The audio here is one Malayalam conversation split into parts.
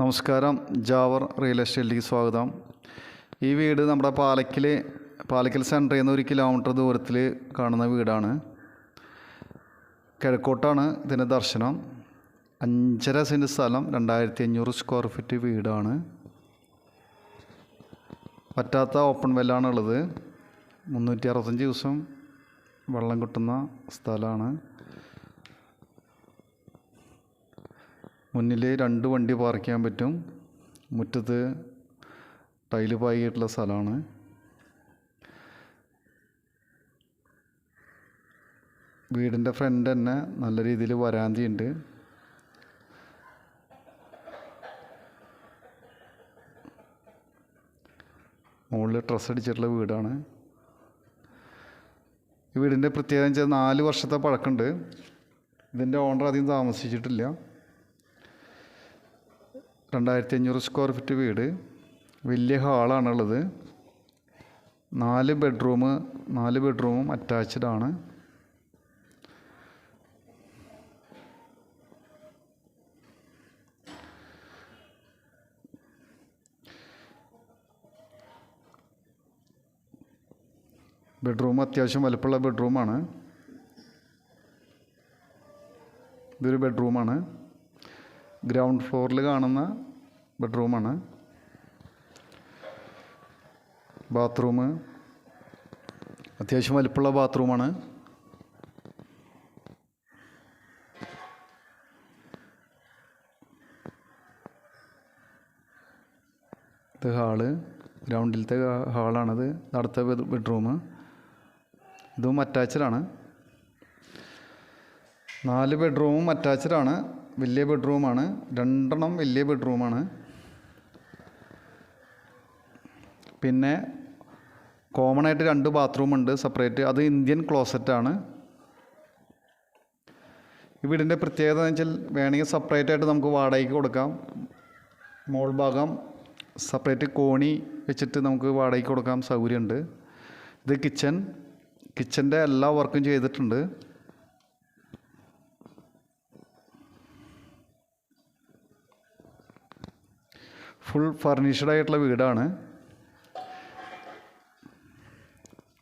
നമസ്കാരം. ജാവർ റിയൽ എസ്റ്റേറ്റിലേക്ക് സ്വാഗതം. ഈ വീട് നമ്മുടെ പാലക്കിൽ പാലക്കൽ സെന്ററിൽ നിന്ന് ഒരു കിലോമീറ്റർ ദൂരത്തിൽ കാണുന്ന വീടാണ്. കിഴക്കോട്ടാണ് ഇതിന്റെ ദർശനം. അഞ്ചര സെന്റ് സ്ഥലം രണ്ടായിരത്തി അഞ്ഞൂറ് സ്ക്വയർ ഫീറ്റ് വീടാണ്. പറ്റാത്ത ഓപ്പൺ വെല്ലാണുള്ളത് മുന്നൂറ്റി അറുപത്തഞ്ച് ദിവസം വെള്ളം കിട്ടുന്ന സ്ഥലമാണ്. മുന്നിൽ രണ്ട് വണ്ടി പാർക്ക് ചെയ്യാൻ പറ്റും. മുറ്റത്ത് ടൈൽ പായിട്ടുള്ള സ്ഥലമാണ്. വീടിന്റെ ഫ്രണ്ട് തന്നെ നല്ല രീതിയിൽ വരാന്തിയുണ്ട് മുകളിൽ ഡ്രസ്സ് അടിച്ചിട്ടുള്ള വീടാണ്. ഈ വീടിന്റെ പ്രത്യേകത വെച്ചാൽ നാല് വർഷത്തെ പഴക്കമുണ്ട്. ഇതിന്റെ ഓണർ അധികം താമസിച്ചിട്ടില്ല. രണ്ടായിരത്തി അഞ്ഞൂറ് സ്ക്വയർ ഫീറ്റ് വീട്. വലിയ ഹാളാണുള്ളത് നാല് ബെഡ്റൂം നാല് ബെഡ്റൂമും അറ്റാച്ച്ഡ് ആണ്. ബെഡ്റൂം അത്യാവശ്യം വലുപ്പമുള്ള ബെഡ്റൂമാണ് ഇതൊരു ബെഡ്റൂമാണ് ഗ്രൗണ്ട് ഫ്ലോറിൽ കാണുന്ന ബെഡ്റൂമാണ്. ബാത്റൂം. അത്യാവശ്യം വലിപ്പമുള്ള ബാത്റൂമാണ്. ഇത് ഹാൾ. ഗ്രൗണ്ടിലത്തെ ഹാളാണിത്. അടുത്ത ബെഡ്റൂം. ഇതും അറ്റാച്ചഡാണ് നാല് ബെഡ്റൂമും അറ്റാച്ചഡാണ് വലിയ ബെഡ്റൂമാണ്. രണ്ടെണ്ണം വലിയ ബെഡ്റൂമാണ്. പിന്നെ കോമൺ ആയിട്ട് രണ്ട് ബാത്റൂം ഉണ്ട് സെപ്പറേറ്റ് അത് ഇന്ത്യൻ ക്ലോസറ്റാണ് ഈ വീടിന്റെ പ്രത്യേകത എന്ന് വെച്ചാൽ വേണമെങ്കിൽ സെപ്പറേറ്റ് ആയിട്ട് നമുക്ക് വാടകയ്ക്ക് കൊടുക്കാം. മോൾ ഭാഗം സെപ്പറേറ്റ് കോണി വെച്ചിട്ട് നമുക്ക് വാടകയ്ക്ക് കൊടുക്കാം. സൗകര്യമുണ്ട്. ഇത് കിച്ചൺ കിച്ചന്റെ എല്ലാ വർക്കും ചെയ്തിട്ടുണ്ട്. ഫുൾ ഫർണിഷ്ഡ് ആയിട്ടുള്ള വീടാണ്.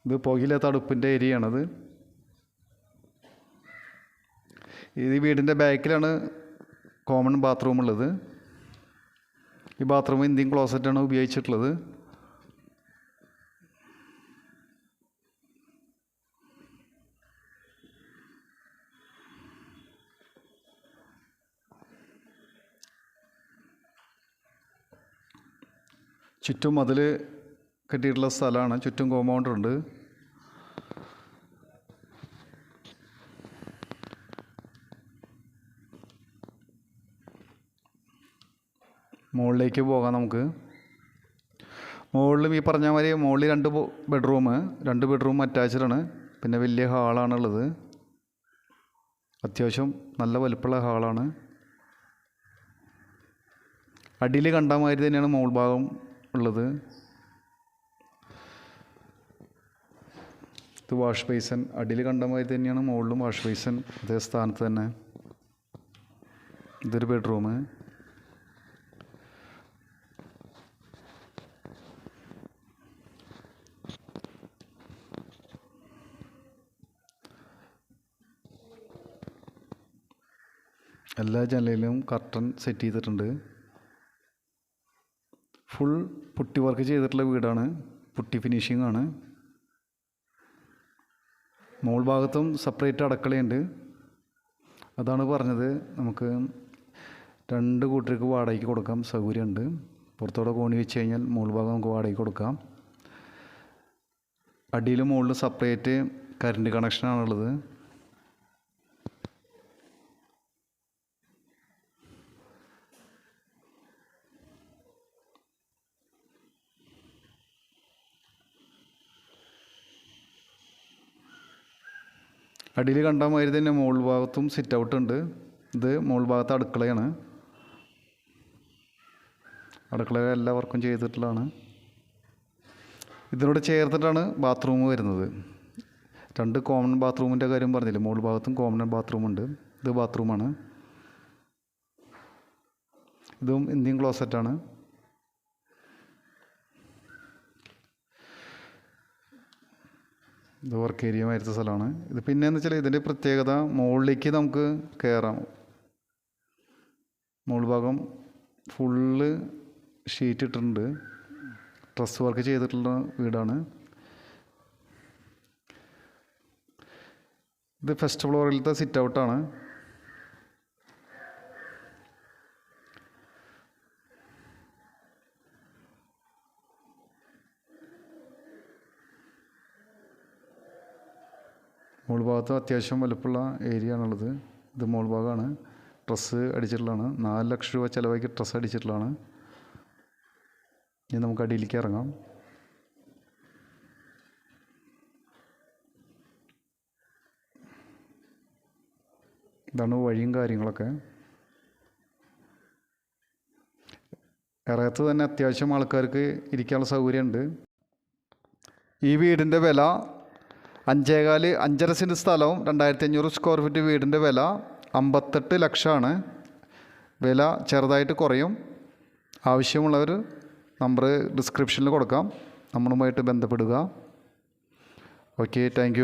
ഇത് പുകയില്ലാത്ത അടുപ്പിന്റെ ഏരിയയാണത്. ഇത് വീടിന്റെ ബാക്കിലാണ് കോമൺ ബാത്റൂം ഉള്ളത് ഈ ബാത്റൂം ഇന്ത്യൻ ക്ലോസറ്റാണ് ഉപയോഗിച്ചിട്ടുള്ളത്. ചുറ്റും മതിൽ കെട്ടിയിട്ടുള്ള സ്ഥലമാണ്. ചുറ്റും കോമ്പൗണ്ടർ ഉണ്ട്. മുകളിലേക്ക് പോകാം നമുക്ക്. മുകളിലും ഈ പറഞ്ഞ മാതിരി മുകളിൽ രണ്ട് ബെഡ്റൂം രണ്ട് ബെഡ്റൂം അറ്റാച്ച്ഡാണ് പിന്നെ വലിയ ഹാളാണുള്ളത് അത്യാവശ്യം നല്ല വലുപ്പമുള്ള ഹാളാണ് അടിയിൽ കണ്ട മാതിരി തന്നെയാണ് മുകൾ ഭാഗം. ഉള്ളത്. ഇത് വാഷ് ബേസൻ അടിയിൽ മാതിരി തന്നെയാണ് മുകളിലും വാഷ് ബേസൻ അതേ സ്ഥാനത്ത് തന്നെ. ഇതൊരു ബെഡ്റൂം. എല്ലാ ജനലിലും കർട്ടൻ സെറ്റ് ചെയ്തിട്ടുണ്ട്. ഫുൾ പുട്ടി വർക്ക് ചെയ്തിട്ടുള്ള വീടാണ്. പുട്ടി ഫിനിഷിംഗ് ആണ്. മോൾ ഭാഗത്തും സെപ്പറേറ്റ് അടക്കളയുണ്ട്. അതാണ് പറഞ്ഞത്. നമുക്ക് രണ്ട് കൂട്ടർക്ക് വാടകയ്ക്ക് കൊടുക്കാം. സൗകര്യമുണ്ട്. പുറത്തോടെ കോണി വെച്ച് കഴിഞ്ഞാൽ മോൾ ഭാഗം നമുക്ക് വാടകയ്ക്ക് കൊടുക്കാം. അടിയിലും മുകളിലും സെപ്പറേറ്റ് കറണ്ട് കണക്ഷനാണുള്ളത് അടിയിൽ കണ്ട മാതിരി തന്നെ മുകൾ ഭാഗത്തും സിറ്റ് ഔട്ട് ഉണ്ട്. ഇത് മുകൾ ഭാഗത്ത് അടുക്കളയാണ്. അടുക്കള എല്ലാ വർക്കും ചെയ്തിട്ടുള്ളതാണ്. ഇതിനോട് ചേർത്തിട്ടാണ് ബാത്റൂം വരുന്നത്. രണ്ട് കോമൺ ബാത്റൂമിന്റെ കാര്യം പറഞ്ഞില്ല? മുകൾ ഭാഗത്തും കോമൺ ബാത്റൂം ഉണ്ട്. ഇത് ബാത്റൂമാണ് ഇതും ഇന്ത്യൻ ക്ലോസറ്റാണ് ഇത് വർക്ക് ഏരിയ വരുത്ത സ്ഥലമാണ്. ഇത് പിന്നെയെന്ന് വെച്ചാൽ ഇതിന്റെ പ്രത്യേകത മുകളിലേക്ക് നമുക്ക് കയറാം മുകൾ ഭാഗം ഫുള്ള് ഷീറ്റ് ഇട്ടിട്ടുണ്ട്. ട്രസ് വർക്ക് ചെയ്തിട്ടുള്ള വീടാണ്. ഇത് ഫസ്റ്റ് ഫ്ലോറിലത്തെ സിറ്റ് ഔട്ടാണ് മോൾ ഭാഗത്ത് അത്യാവശ്യം വലുപ്പമുള്ള ഏരിയ ആണുള്ളത്. ഇത് മോൾ ഭാഗമാണ്. ഡ്രസ്സ് അടിച്ചിട്ടുള്ളതാണ്. നാല് ലക്ഷം രൂപ ചിലവാക്കി ഡ്രസ്സ് അടിച്ചിട്ടുള്ളതാണ്. ഇനി നമുക്ക് അടിയിലേക്ക് ഇറങ്ങാം. ഇതാണ് വഴിയും കാര്യങ്ങളൊക്കെ. ഇറയത്ത് തന്നെ അത്യാവശ്യം ആൾക്കാർക്ക് ഇരിക്കാനുള്ള സൗകര്യമുണ്ട്. ഈ വീടിന്റെ വില അഞ്ചേകാൽ അഞ്ചര സെന്റ് സ്ഥലവും രണ്ടായിരത്തി അഞ്ഞൂറ് സ്ക്വയർ ഫീറ്റ് വീടിന്റെ വില അമ്പത്തെട്ട് ലക്ഷമാണ്. വില ചെറുതായിട്ട് കുറയും. ആവശ്യമുള്ളവർ നമ്പർ ഡിസ്ക്രിപ്ഷനിൽ കൊടുക്കാം. നമ്മളുമായിട്ട് ബന്ധപ്പെടുക. Okay thank